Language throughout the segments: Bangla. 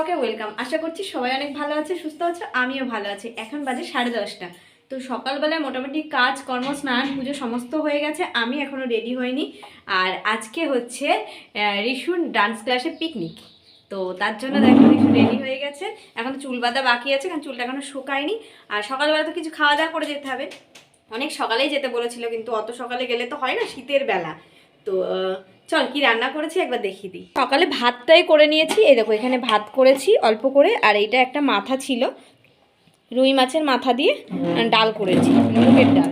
ব্লগে ওয়েলকাম। আশা করছি সবাই অনেক ভালো আছে, সুস্থ আছে, আমিও ভালো আছি। এখন বাজে সাড়ে দশটা। তো সকালবেলায় মোটামুটি কাজ, কর্ম, স্নান, পুজো সমস্ত হয়ে গেছে, আমি এখনও রেডি হইনি। আর আজকে হচ্ছে রিশুর ডান্স ক্লাসে পিকনিক তো তার জন্য দেখো রিশু রেডি হয়ে গেছে। এখন চুল বাঁধা বাকি আছে, কারণ চুলটা এখনও শুকায়নি। আর সকালবেলা তো কিছু খাওয়া দাওয়া করে যেতে হবে। অনেক সকালেই যেতে বলেছিল, কিন্তু অত সকালে গেলে তো হয় না, শীতের বেলা। তো চল কি রান্না করেছি একবার দেখিয়ে দিই। সকালে ভাতটাই করে নিয়েছি। এই দেখো এখানে ভাত করেছি অল্প করে আর এইটা একটা মাথা ছিল। রুই মাছের মাথা দিয়ে ডাল করেছি মুগের ডাল।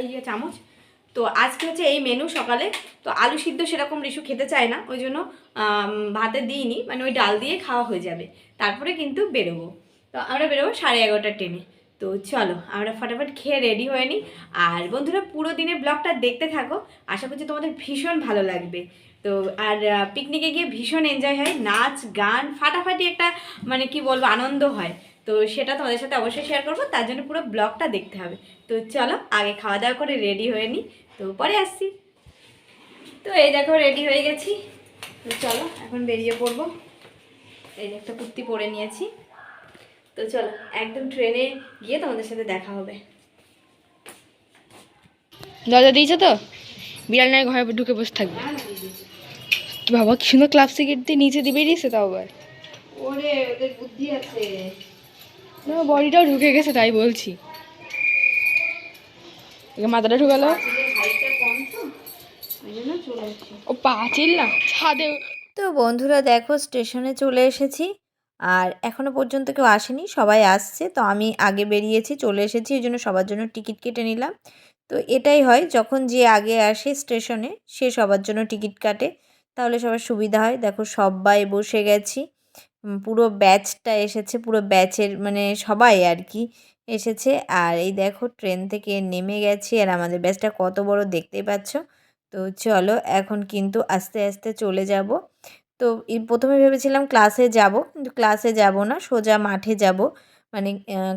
এই যে চামচ। তো আজকে হচ্ছে এই মেনু সকালে। তো আলু সিদ্ধ সেরকম রিশু খেতে চায় না ওই জন্য ভাতে দিইনি। মানে ওই ডাল দিয়ে খাওয়া হয়ে যাবে। তারপরে কিন্তু বেরোবো। তো আমরা বেরোবো সাড়ে এগারোটার ট্রেনে তো চলো, আমরা ফটাফট খেয়ে রেডি হয়ে নিই আর বন্ধুরা, পুরো দিনের ব্লগটা দেখতে থাকো। আশা করছি তোমাদের ভীষণ ভালো লাগবে। তো, আর পিকনিকে গিয়ে ভীষণ এনজয় হয়। নাচ, গান, ফাটাফাটি একটা মানে কি বলব, আনন্দ হয়। তো সেটা তোমাদের সাথে অবশ্যই শেয়ার করব। তার জন্য পুরো ব্লগটা দেখতে হবে। তো চলো, আগে খাওয়া দাওয়া করে রেডি হয়ে নিই তো পরে আসছি। তো এই দেখো রেডি হয়ে গেছি। তো চলো, এখন বেরিয়ে পড়ব। এই একটা কুর্তি পরে নিয়েছি। তো চলো একদম ট্রেনে গিয়ে তোমাদের সাথে দেখা হবে। দরজা দিয়েছে তো? বিড়াল নয় ঘরে ঢুকে বসে থাকবে। বাবা কি সুন্দর ক্লাব সিগারেট দিয়ে নিচে দিয়ে বেরিয়েছে তাও আবার। ওরে ওদের বুদ্ধি আছে। না বডিটাও ঢুকে গেছে তাই বলছি। মাথাটা ঢুকালো। ও পাঁচিল না ছাদে। তো বন্ধুরা দেখো স্টেশনে চলে এসেছি। আর এখনও পর্যন্ত কেউ আসেনি, সবাই আসছে। তো আমি আগে বেরিয়েছি, চলে এসেছি, এই জন্য সবার জন্য টিকিট কেটে নিলাম। তো এটাই হয়, যখন যে আগে আসে স্টেশনে, সে সবার জন্য টিকিট কাটে। তাহলে সবার সুবিধা হয়। দেখো সবাই বসে গেছি। পুরো ব্যাচটা এসেছে, পুরো ব্যাচের মানে সবাই আর কি এসেছে। আর এই দেখো ট্রেন থেকে নেমে গেছি, আর আমাদের ব্যাচটা কত বড় দেখতেই পাচ্ছ। তো চলো, এখন কিন্তু আস্তে আস্তে চলে যাব। তো প্রথমে ভেবেছিলাম ক্লাসে যাব, কিন্তু ক্লাসে যাব না, সোজা মাঠে যাব। মানে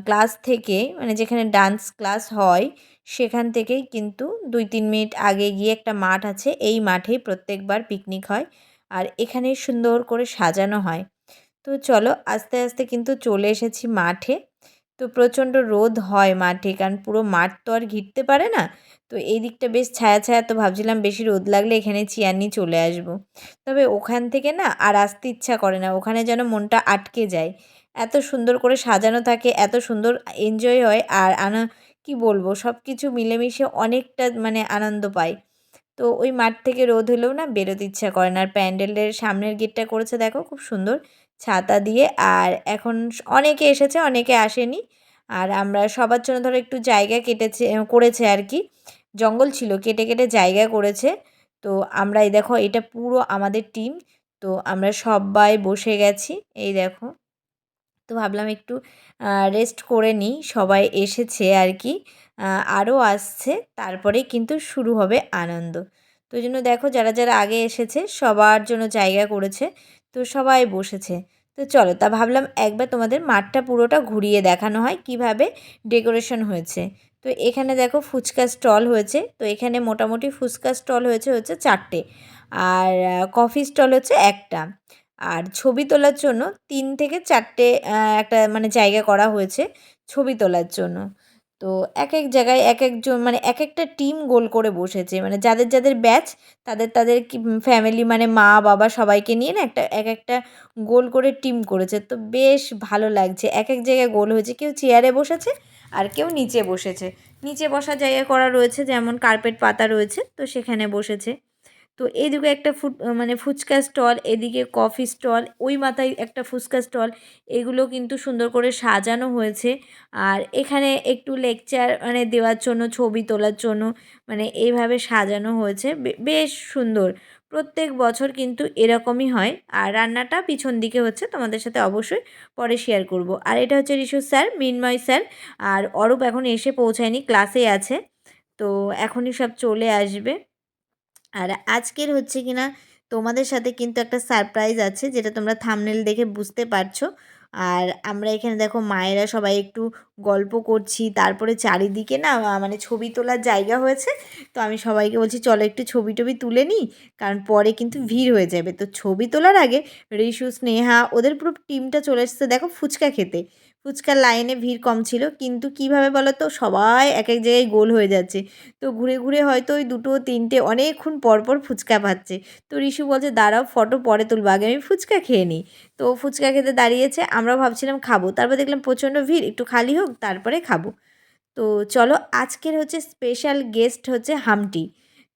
ক্লাস থেকে মানে যেখানে ডান্স ক্লাস হয়, সেখান থেকেই কিন্তু দুই তিন মিনিট আগে গিয়ে একটা মাঠ আছে, এই মাঠেই প্রত্যেকবার পিকনিক হয়, আর এখানে সুন্দর করে সাজানো হয়। তো চলো, আস্তে আস্তে কিন্তু চলে এসেছি মাঠে। তো প্রচণ্ড রোদ হয় মাঠে, কারণ পুরো মাঠ তো আর ঘিরতে পারে না তো এই দিকটা বেশ ছায়া ছায়া তো ভাবছিলাম বেশি রোদ লাগলে এখানে চেয়ার নিয়ে চলে আসব। তবে ওখান থেকে না আর আসতে ইচ্ছা করে না, ওখানে যেন মনটা আটকে যায়। এত সুন্দর করে সাজানো থাকে, এত সুন্দর এনজয় হয় আর আনা, কি বলব সব কিছু মিলেমিশে অনেকটা মানে আনন্দ পাই। তো ওই মাঠ থেকে রোদ হলেও না বেরোতে ইচ্ছা করে না। আর প্যান্ডেলের সামনের গেটটা করেছে দেখো খুব সুন্দর, ছাতা দিয়ে। আর এখন অনেকে এসেছে, অনেকে আসেনি। আর আমরা সবার জন্য ধরো একটু জায়গা কেটেছে, করেছে আর কি। জঙ্গল ছিল, কেটে কেটে জায়গা করেছে। তো আমরা এই দেখো, এটা পুরো আমাদের টিম তো আমরা সবাই বসে গেছি, এই দেখো। তো ভাবলাম একটু রেস্ট করে নিই, সবাই এসেছে আর কি। আরও আসছে তারপরে কিন্তু শুরু হবে আনন্দ। তো ওই জন্য দেখো, যারা যারা আগে এসেছে, সবার জন্য জায়গা করেছে, তো সবাই বসেছে। তো চলো, তা ভাবলাম একবার তোমাদের মাঠটা পুরোটা ঘুরিয়ে দেখানো হয়, কীভাবে ডেকোরেশন হয়েছে। তো এখানে দেখো ফুচকা স্টল হয়েছে। তো এখানে মোটামুটি ফুচকা স্টল হয়েছে হচ্ছে চারটে। আর কফি স্টল হচ্ছে একটা। আর ছবি তোলার জন্য তিন থেকে চারটে একটা মানে জায়গা করা হয়েছে ছবি তোলার জন্য। তো এক এক জায়গায় এক একজন মানে এক একটা টিম গোল করে বসেছে। মানে যাদের যাদের ব্যাচ, তাদের তাদের কি, ফ্যামিলি মানে মা, বাবা সবাইকে নিয়ে না একটা, এক একটা গোল করে টিম করেছে। তো বেশ ভালো লাগছে। এক এক জায়গায় গোল হয়েছে। কেউ চেয়ারে বসেছে আর কেউ নিচে বসেছে। নিচে বসার জায়গা করা রয়েছে, যেমন কার্পেট পাতা রয়েছে, তো সেখানে বসেছে। তো এইদিকে একটা ফুট মানে ফুচকা স্টল, এদিকে কফি স্টল ওই মাথায় একটা ফুচকা স্টল এগুলো কিন্তু সুন্দর করে সাজানো হয়েছে। আর এখানে একটু লেকচার মানে দেওয়ার জন্য, ছবি তোলার জন্য মানে এইভাবে সাজানো হয়েছে। বেশ সুন্দর। প্রত্যেক বছর কিন্তু এরকমই হয়। আর রান্নাটা পিছন দিকে হচ্ছে, তোমাদের সাথে অবশ্যই পরে শেয়ার করব। আর এটা হচ্ছে রিশু স্যার, মিনময় স্যার, আর অরূপ এখন এসে পৌঁছায়নি ক্লাসে আছে। তো এখনই সব চলে আসবে। আর আজকের হচ্ছে কিনা তোমাদের সাথে কিন্তু একটা সারপ্রাইজ আছে, যেটা তোমরা থামনেল দেখে বুঝতে পারছ। আর আমরা এখানে দেখো মায়েরা সবাই একটু গল্প করছি, তারপরে চারিদিকে না মানে ছবি তোলার জায়গা হয়েছে। তো আমি সবাইকে বলছি, চলো একটু ছবি টবি তুলে নিই, কারণ পরে কিন্তু ভিড় হয়ে যাবে। তো ছবি তোলার আগে রিশু স্নেহা, ওদের পুরো টিমটা চলে এসেছে, দেখো ফুচকা খেতে। ফুচকার লাইনে ভিড় কম ছিল। কিন্তু কীভাবে বলো তো সবাই এক এক জায়গায় গোল হয়ে যাচ্ছে। তো ঘুরে ঘুরে হয়তো ওই দুটো তিনটে অনেকক্ষণ পর পর ফুচকা পাচ্ছে। তো রিশু বলছে, দাঁড়াও, ফটো পরে তুলবো। আগে আমি ফুচকা খেয়ে নিই। তো ফুচকা খেতে দাঁড়িয়েছে। আমরা ভাবছিলাম, খাব। তারপর দেখলাম প্রচণ্ড ভিড়। একটু খালি হোক, তারপরে খাব। তো চলো, আজকের হচ্ছে স্পেশাল গেস্ট হচ্ছে হামটি।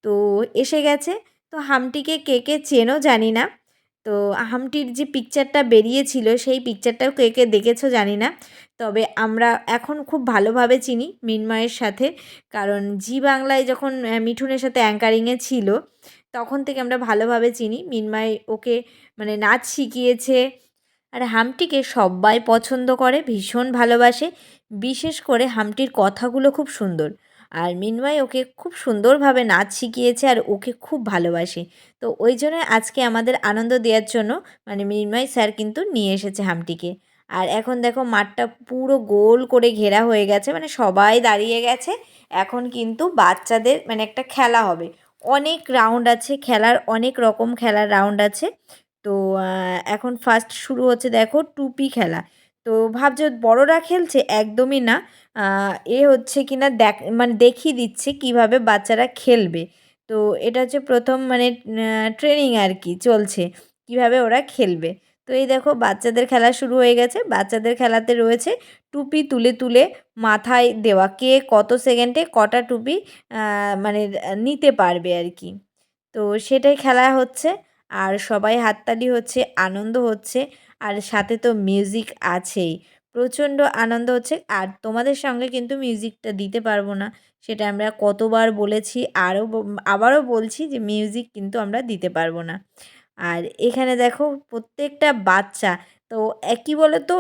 তো এসে গেছে। তো হামটিকে কে কে চেনো জানি না। তো হামটির যে পিকচারটা বেরিয়েছিল, সেই পিকচারটাও কে কে দেখেছ জানি না। তবে আমরা এখন খুব ভালোভাবে চিনি মিনময়ের সাথে, কারণ জি বাংলায় যখন মিঠুনের সাথে অ্যাঙ্কারিংয়ে ছিল, তখন থেকে আমরা ভালোভাবে চিনি। মিনময় ওকে মানে নাচ শিখিয়েছে। আর হামটিকে সবাই পছন্দ করে, ভীষণ ভালোবাসে। বিশেষ করে হামটির কথাগুলো খুব সুন্দর। আর মিনময় ওকে খুব সুন্দরভাবে নাচ শিখিয়েছে আর ওকে খুব ভালোবাসে। তো ওই জন্য আজকে আমাদের আনন্দ দেওয়ার জন্য মানে মিনময় স্যার কিন্তু নিয়ে এসেছে হামটিকে। আর এখন দেখো মাঠটা পুরো গোল করে ঘেরা হয়ে গেছে মানে সবাই দাঁড়িয়ে গেছে। এখন কিন্তু বাচ্চাদের মানে একটা খেলা হবে। অনেক রাউন্ড আছে, খেলার অনেক রকম খেলার রাউন্ড আছে। তো এখন ফার্স্ট শুরু হচ্ছে দেখো টুপি খেলা। তো ভাবছ বড়রা খেলছে একদমই না। এ হচ্ছে কিনা দেখ মানে দেখিয়ে দিচ্ছে কীভাবে বাচ্চারা খেলবে। তো এটা হচ্ছে প্রথম মানে ট্রেনিং আর কি চলছে, কীভাবে ওরা খেলবে। তো এই দেখো বাচ্চাদের খেলা শুরু হয়ে গেছে, বাচ্চাদের খেলাতে রয়েছে টুপি তুলে তুলে মাথায় দেওয়া। কে কত সেকেন্ডে কটা টুপি মানে নিতে পারবে আর কি। তো সেটাই খেলা হচ্ছে, আর সবাই হাততালি হচ্ছে, আনন্দ হচ্ছে। আর সাথে তো মিউজিক আছেই। প্রচণ্ড আনন্দ হচ্ছে। আর তোমাদের সঙ্গে কিন্তু মিউজিকটা দিতে পারব না। সেটা আমরা কতবার বলেছি, আরও আবারও বলছি যে মিউজিক কিন্তু আমরা দিতে পারব না। আর এখানে দেখো প্রত্যেকটা বাচ্চা, তো একই বলে তো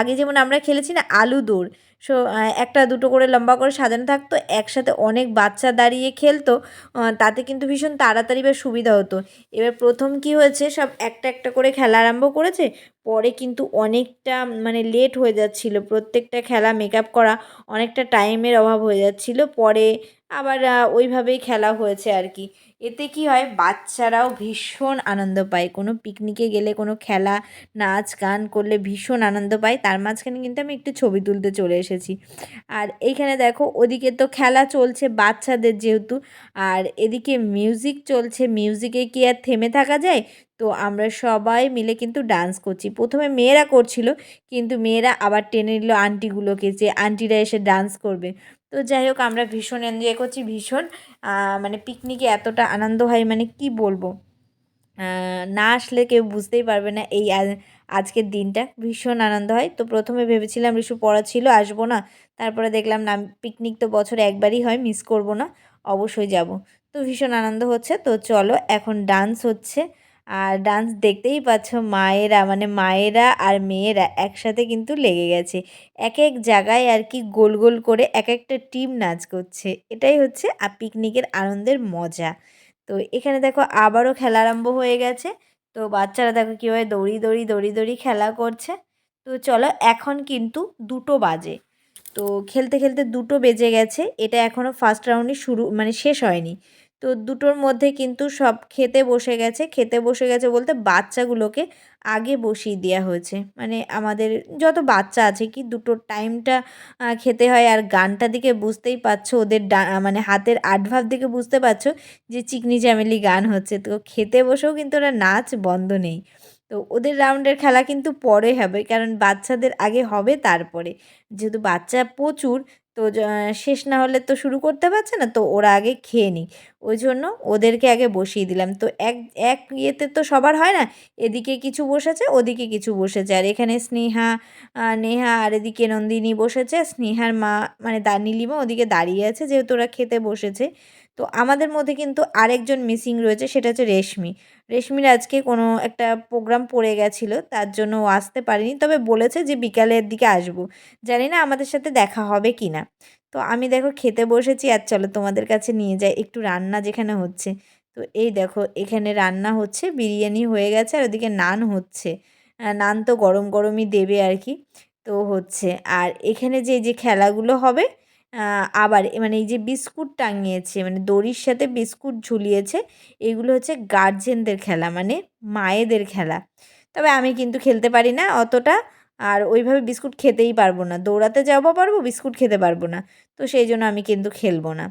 আগে যেমন আমরা খেলেছি না আলু দৌড় সো একটা দুটো করে লম্বা করে সাজানো থাকতো, একসাথে অনেক বাচ্চা দাঁড়িয়ে খেলতো তাতে কিন্তু ভীষণ তাড়াতাড়ি বা সুবিধা হতো। এবার প্রথম কি হয়েছে, সব একটা একটা করে খেলা আরম্ভ করেছে পরে কিন্তু অনেকটা মানে লেট হয়ে যাচ্ছিল। প্রত্যেকটা খেলা মেকআপ করা অনেকটা টাইমের অভাব হয়ে যাচ্ছিল। পরে আবার ওইভাবেই খেলা হয়েছে আর কি। এতে কি হয়, বাচ্চারাও ভীষণ আনন্দ পায়। কোনো পিকনিকে গেলে কোনো খেলা, নাচ, গান করলে ভীষণ আনন্দ পায়। তার মাঝখানে কিন্তু আমি একটু ছবি তুলতে চলে এসেছি। আর এইখানে দেখো, ওদিকে তো খেলা চলছে বাচ্চাদের যেহেতু। আর এদিকে মিউজিক চলছে। মিউজিকে কি আর থেমে থাকা যায়? তো আমরা সবাই মিলে কিন্তু ডান্স করছি। প্রথমে মেয়েরা করছিল, কিন্তু মেয়েরা আবার টেনে নিল আন্টিগুলোকে যে, আন্টিরা এসে ডান্স করবে। তো যাই হোক, আমরা ভীষণ এনজয় করছি, ভীষণ মানে পিকনিকে এতটা আনন্দ হয় মানে কি বলব? না আসলে কেউ বুঝতেই পারবে না এই আজকের দিনটা। ভীষণ আনন্দ হয়। তো প্রথমে ভেবেছিলাম রিশু পড়া ছিল, আসব না। তারপরে দেখলাম, না পিকনিক তো বছরে একবারই হয় মিস করব না, অবশ্যই যাব। তো ভীষণ আনন্দ হচ্ছে। তো চলো, এখন ডান্স হচ্ছে। আর ডান্স দেখতেই পাচ্ছ মায়েরা মানে মায়েরা আর মেয়েরা একসাথে কিন্তু লেগে গেছে। এক এক জায়গায় আর কি গোল গোল করে এক একটা টিম নাচ করছে। এটাই হচ্ছে আ পিকনিকের আনন্দের মজা। তো এখানে দেখো আবারও খেলা আরম্ভ হয়ে গেছে। তো বাচ্চারা দেখো কীভাবে দৌড়ি দৌড়ি দৌড়ি দৌড়ি খেলা করছে। তো চলো এখন কিন্তু দুটো বাজে। তো খেলতে খেলতে দুটো বেজে গেছে। এটা এখনও ফার্স্ট রাউন্ডই শুরু মানে শেষ হয়নি। তো দুটোর মধ্যে কিন্তু সব খেতে বসে গেছে। খেতে বসে গেছে বলতে বাচ্চাগুলোকে আগে বসিয়ে দেওয়া হয়েছে। মানে আমাদের যত বাচ্চা আছে কি দুটোর টাইমটা খেতে হয় আর গানটা দিকে বুঝতেই পারছ, ওদের মানে হাতের আডভাব দিকে বুঝতে পারছ যে চিকনি চামেলি গান হচ্ছে। তো খেতে বসেও কিন্তু ওরা নাচ বন্ধ নেই। তো ওদের রাউন্ডের খেলা কিন্তু পরে হবে, কারণ বাচ্চাদের আগে হবে তারপরে। যেহেতু বাচ্চা প্রচুর তো শেষ না হলে তো শুরু করতে পারছে না, তো ওরা আগে খেয়ে নিক। ওই জন্য ওদেরকে আগে বসিয়ে দিলাম। তো এক এক ইয়েতে তো সবার হয় না? এদিকে কিছু বসেছে, ওদিকে কিছু বসেছে। আর এখানে স্নেহা নেহা আর এদিকে নন্দিনী বসেছে। স্নেহার মা মানে দা, নীলিমা ওদিকে দাঁড়িয়ে আছে, যেহেতু ওরা খেতে বসেছে। তো আমাদের মধ্যে কিন্তু আরেকজন মিসিং রয়েছে, সেটা হচ্ছে রেশমি। রেশমির আজকে কোনো একটা প্রোগ্রাম পড়ে গেছিল, তার জন্য ও আসতে পারেনি, তবে বলেছে যে বিকালের দিকে আসব। জানি না আমাদের সাথে দেখা হবে কি না তো আমি দেখো খেতে বসেছি, আর চলো তোমাদের কাছে নিয়ে যাই একটু রান্না যেখানে হচ্ছে। তো এই দেখো, এখানে রান্না হচ্ছে, বিরিয়ানি হয়ে গেছে, আর ওদিকে নান হচ্ছে। নান তো গরম গরমই দেবে আর কি। তো হচ্ছে, আর এখানে যে যে খেলাগুলো হবে আবার মানে এই যে বিস্কুট টাঙিয়েছে মানে দড়ির সাথে বিস্কুট ঝুলিয়েছে, এগুলো হচ্ছে গার্জেনদের খেলা মানে মায়েদের খেলা। তবে আমি কিন্তু খেলতে পারি না অতটা, আর ওইভাবে বিস্কুট খেতেই পারব না। দৌড়াতে যাব পারব, বিস্কুট খেতে পারব না। তো সেই জন্য আমি কিন্তু খেলব না।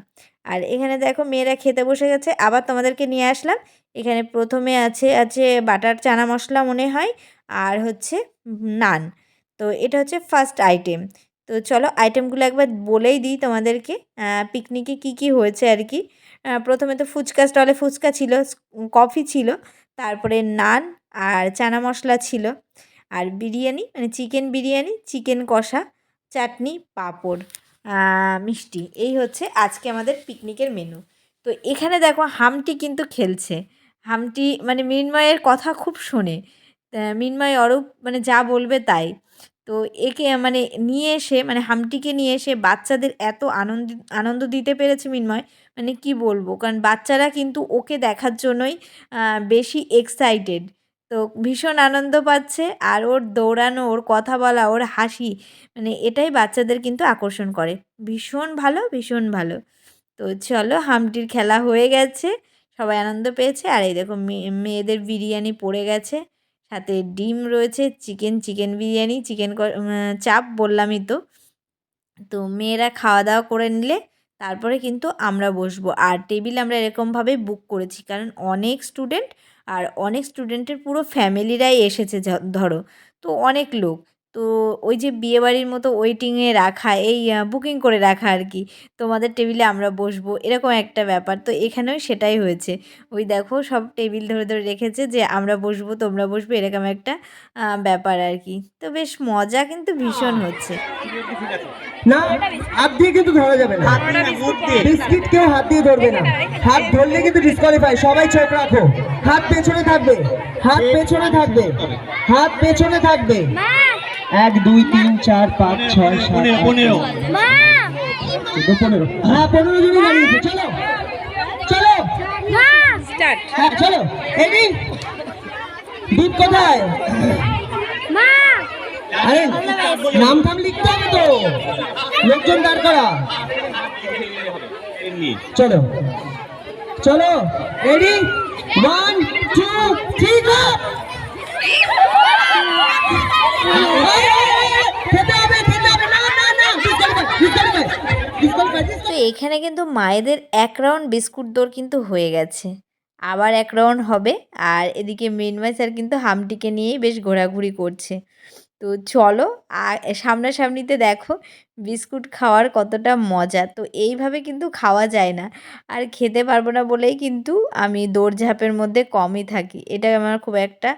আর এখানে দেখো মেয়েরা খেতে বসে গেছে, আবার তোমাদেরকে নিয়ে আসলাম। এখানে প্রথমে আছে আছে বাটার চানা মশলা মনে হয়, আর হচ্ছে নান। তো এটা হচ্ছে ফার্স্ট আইটেম তো চলো আইটেমগুলো একবার বলেই দিই তোমাদেরকে। পিকনিকে কি কি হয়েছে আর কি। প্রথমে তো ফুচকা স্টলে ফুচকা ছিল কফি ছিল, তারপরে নান আর চানা মশলা ছিল। আর বিরিয়ানি মানে চিকেন বিরিয়ানি চিকেন কষা, চাটনি, পাঁপড় মিষ্টি, এই হচ্ছে আজকে আমাদের পিকনিকের মেনু তো এখানে দেখো হামটি কিন্তু খেলছে। হামটি মানে মৃন্ময়ের কথা খুব শোনে। মৃন্ময় অরূপ মানে যা বলবে তাই। তো একে মানে নিয়ে এসে মানে হামটিকে নিয়ে এসে বাচ্চাদের এত আনন্দ আনন্দ দিতে পেরেছে মৃন্ময় মানে কি বলব? কারণ বাচ্চারা কিন্তু ওকে দেখার জন্যই বেশি এক্সাইটেড তো ভীষণ আনন্দ পাচ্ছে আর ওর দৌড়ানো, ওর কথা বলা, ওর হাসি মানে এটাই বাচ্চাদের কিন্তু আকর্ষণ করে। ভীষণ ভালো ভীষণ ভালো। তো চলো হামটির খেলা হয়ে গেছে, সবাই আনন্দ পেয়েছে। আর এই দেখো মেয়ে- মেয়েদের বিরিয়ানি পড়ে গেছে। সাথে ডিম রয়েছে, চিকেন চিকেন বিরিয়ানি, চিকেন চাপ বললামই তো। তো মেয়েরা খাওয়া দাওয়া করে নিলে তারপরে কিন্তু আমরা বসবো। আর টেবিল আমরা এরকমভাবে বুক করেছি, কারণ অনেক স্টুডেন্ট আর অনেক স্টুডেন্টের পুরো ফ্যামিলিরাই এসেছে ধরো। তো অনেক লোক। তো ওই যে বিয়েবাড়ির মতো ওয়েটিংয়ে রাখা, এই বুকিং করে রাখা আর কি। তোমাদের টেবিলে আমরা বসবো, এরকম একটা ব্যাপার। তো এখানেও সেটাই হয়েছে। ওই দেখো সব টেবিল ধরে ধরে রেখেছে যে আমরা বসবো, তোমরা বসবে, এরকম একটা ব্যাপার আর কি। তো বেশ মজা কিন্তু ভীষণ হচ্ছে। না, হাত দিয়ে কিন্তু ধরা যাবে না। বিস্কিট কেউ হাত দিয়ে ধরবে না। হাত ধরলে কিন্তু ডিসকোয়ালিফাই সবাই চোখ রাখো। হাত পেছনে থাকবে। হাত পেছনে থাকবে। হাত পেছনে থাকবে। এক দুই তিন চার পাঁচ ছয় সাত পনেরো চোদ্দ, পনেরো। হ্যাঁ পনেরো জনই দাঁড়িয়েছে চলো। চলো। হ্যাঁ চলো। এডি দুধ কোথায়? আরে নাম টাম লিখতে হবে তো। লোকজন দাঁড় করা। চলো। চলো। Ready one two three go তো এখানে কিন্তু মায়েদের এক রাউন্ড বিস্কুট দৌড় কিন্তু হয়ে গেছে। আবার এক রাউন্ড হবে, আর এদিকে মেনমাই স্যার কিন্তু হামটিকে নিয়েই বেশ ঘোরাঘুরি করছে। তো চলো, আর সামনাসামনিতে দেখো বিস্কুট খাওয়ার কতটা মজা। তো এইভাবে কিন্তু খাওয়া যায় না। আর খেতে পারব না বলেই কিন্তু আমি দৌড়ঝাঁপের মধ্যে কমই থাকি। এটা আমার খুব একটা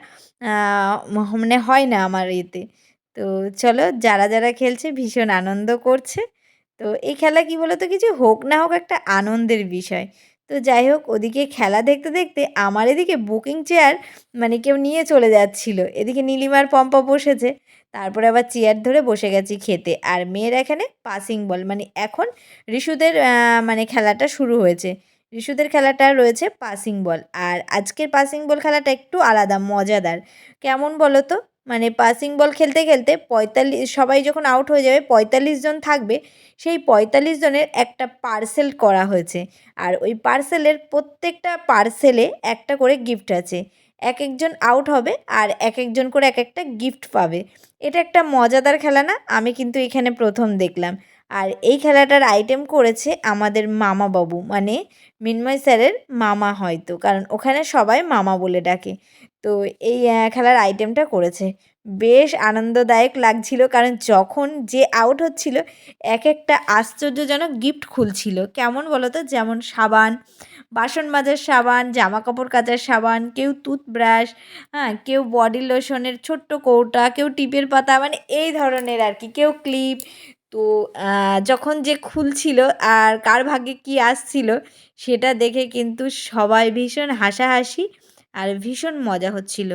মানে হয় না আমার এতে। তো চলো, যারা যারা খেলছে ভীষণ আনন্দ করছে। তো এই খেলা কি বলো তো কিছু হোক না হোক একটা আনন্দের বিষয়। তো যাই হোক, ওদিকে খেলা দেখতে দেখতে আমার এদিকে বুকিং চেয়ার মানে কেউ নিয়ে চলে যাচ্ছিল। এদিকে নীলিমার পম্পা বসেছে, তারপরে আবার চেয়ার ধরে বসে গেছি খেতে। আর মেয়ের এখানে পাসিং বল মানে এখন ঋষুদের মানে খেলাটা শুরু হয়েছে। ঋষুদের খেলাটা রয়েছে পাসিং বল আর আজকের পাসিং বল খেলাটা একটু আলাদা, মজাদার। কেমন বলো তো? মানে পাসিং বল খেলতে খেলতে পঁয়তাল্লিশ, সবাই যখন আউট হয়ে যাবে, পঁয়তাল্লিশ জন থাকবে, সেই পঁয়তাল্লিশ জনের একটা পার্সেল করা হয়েছে। আর ওই পার্সেলের প্রত্যেকটা পার্সেলে একটা করে গিফট আছে। এক একজন আউট হবে আর এক একজন করে এক একটা গিফট পাবে। এটা একটা মজাদার খেলা না, আমি কিন্তু এখানে প্রথম দেখলাম। আর এই খেলাটার আইটেম করেছে আমাদের মামা বাবু মানে মিন্ময় স্যারের মামা হয়তো, কারণ ওখানে সবাই মামা বলে ডাকে। তো এই খেলার আইটেমটা করেছে। বেশ আনন্দদায়ক লাগছিল কারণ যখন যে আউট হচ্ছিল এক একটা আশ্চর্যজনক গিফট খুলছিল। কেমন বলো তো যেমন সাবান, বাসন মাজার সাবান জামা কাপড় কাচার সাবান, কেউ টুথব্রাশ হ্যাঁ কেউ বডি লোশনের ছোট্ট কৌটা, কেউ টিপের পাতা মানে এই ধরনের আর কি, কেউ ক্লিপ তো যখন যে খুলছিল আর কার ভাগ্যে কী আসছিল, সেটা দেখে কিন্তু সবাই ভীষণ হাসাহাসি। আর ভীষণ মজা হচ্ছিল।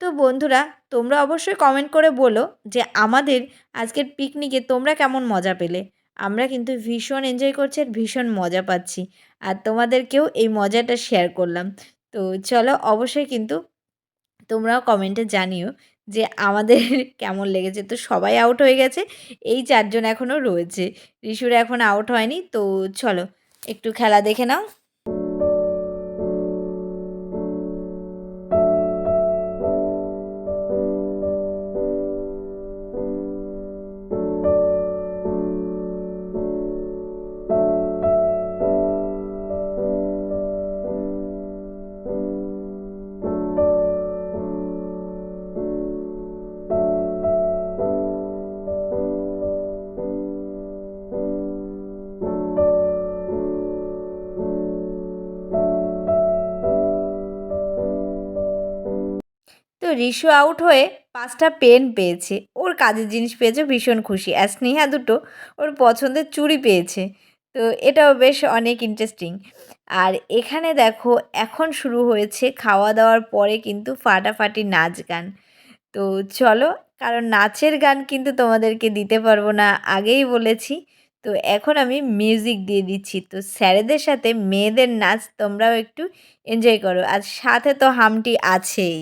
তো বন্ধুরা, তোমরা অবশ্যই কমেন্ট করে বলো যে আমাদের আজকের পিকনিকে তোমরা কেমন মজা পেলে। আমরা কিন্তু ভীষণ এনজয় করছি আর ভীষণ মজা পাচ্ছি। আর তোমাদেরকেও এই মজাটা শেয়ার করলাম। তো চলো অবশ্যই কিন্তু তোমরাও কমেন্টে জানিও যে আমাদের কেমন লেগেছে। তো সবাই আউট হয়ে গেছে, এই চারজন এখনও রয়েছে। রিশুর এখন আউট হয়নি, তো চলো একটু খেলা দেখে নাও। রিশু আউট হয়ে পাঁচটা পেন পেয়েছে। ওর কাজের জিনিস পেয়েছে, ভীষণ খুশি। আর স্নেহা দুটো ওর পছন্দের চুড়ি পেয়েছে। তো এটাও বেশ অনেক ইন্টারেস্টিং আর এখানে দেখো, এখন শুরু হয়েছে খাওয়া দাওয়ার পরে কিন্তু ফাটাফাটি নাচ গান। তো চলো, কারণ নাচের গান কিন্তু তোমাদেরকে দিতে পারব না, আগেই বলেছি। তো এখন আমি মিউজিক দিয়ে দিচ্ছি। তো স্যারেদের সাথে মেয়েদের নাচ তোমরাও একটু এনজয় করো। আর সাথে তো হামটি আছেই।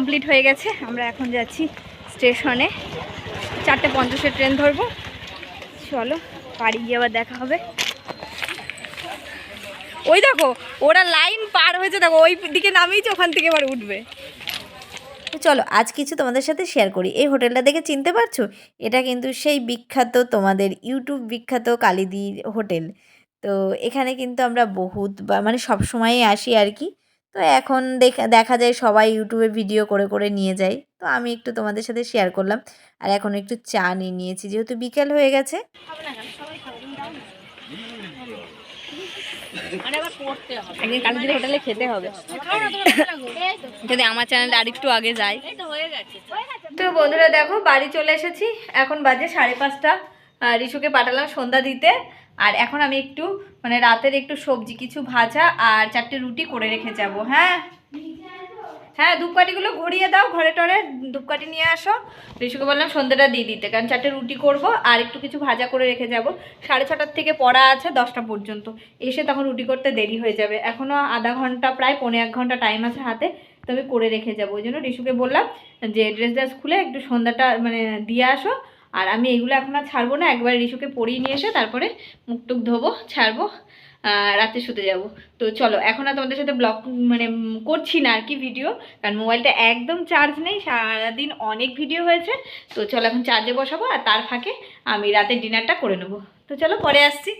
কমপ্লিট হয়ে গেছে। আমরা এখন যাচ্ছি স্টেশনে। চারটে পঞ্চাশের ট্রেন ধরবো। চলো, বাড়ি গিয়ে আবার দেখা হবে। ওই দেখো, ওরা লাইন পার হয়েছে। দেখো, ওই দিকে নামিয়েছে, ওখান থেকে এবার উঠবে। চলো, আজ কিছু তোমাদের সাথে শেয়ার করি। এই হোটেলটা দেখে চিনতে পারছ? এটা কিন্তু সেই বিখ্যাত তোমাদের ইউটিউব বিখ্যাত কালিদির হোটেল। তো এখানে কিন্তু আমরা বহুত মানে সব সময়ই আসি আর কি। তো এখন দেখা দেখা যায় সবাই ইউটিউবে ভিডিও করে করে নিয়ে যায়। তো আমি একটু তোমাদের সাথে শেয়ার করলাম। আর এখন একটু চা নিয়ে নিয়েছি। যেহেতু বিকেল হয়ে গেছে। একদিন কালিদির হোটেলে খেতে হবে। যদি আমার চ্যানেলটা আরেকটু আগে যায়। তো বন্ধুরা দেখো বাড়ি চলে এসেছি। এখন বাজে সাড়ে পাঁচটা। আহ, রিশুকে পাঠালাম সন্ধ্যা দিতে। আর এখন আমি একটু মানে রাতের একটু সবজি, কিছু ভাজা আর চারটে রুটি করে রেখে যাব হ্যাঁ? হ্যাঁ ধূপকাঠিগুলো ঘুরিয়ে দাও, ঘরে টরে ধূপকাঠি নিয়ে আসো। রিশুকে বললাম সন্ধ্যাটা দিয়ে দিতে, কারণ চারটে রুটি করব আর একটু কিছু ভাজা করে রেখে যাব। সাড়ে ছটার থেকে পড়া আছে দশটা পর্যন্ত, এসে তখন রুটি করতে দেরি হয়ে যাবে। এখনও আধা ঘণ্টা, প্রায় পৌনে এক ঘণ্টা টাইম আছে হাতে তবে করে রেখে যাব। ওই জন্য ঋষুকে বললাম যে ড্রেস ড্রেস খুলে একটু সন্ধ্যাটা মানে দিয়ে আসো। আর আমি এগুলো এখন আর ছাড়বো না, একবার রিশুকে পরিয়ে নিয়ে এসে তারপরে মুখ টুক ধোবো, ছাড়বো রাতে শুতে যাব। তো চলো, এখন আর তোমাদের সাথে ব্লগ মানে করছি না আর কি ভিডিও কারণ মোবাইলটা একদম চার্জ নেই, সারাদিন অনেক ভিডিও হয়েছে। তো চলো এখন চার্জে বসাবো আর তার ফাঁকে আমি রাতের ডিনারটা করে নেব। তো চলো, পরে আসছি।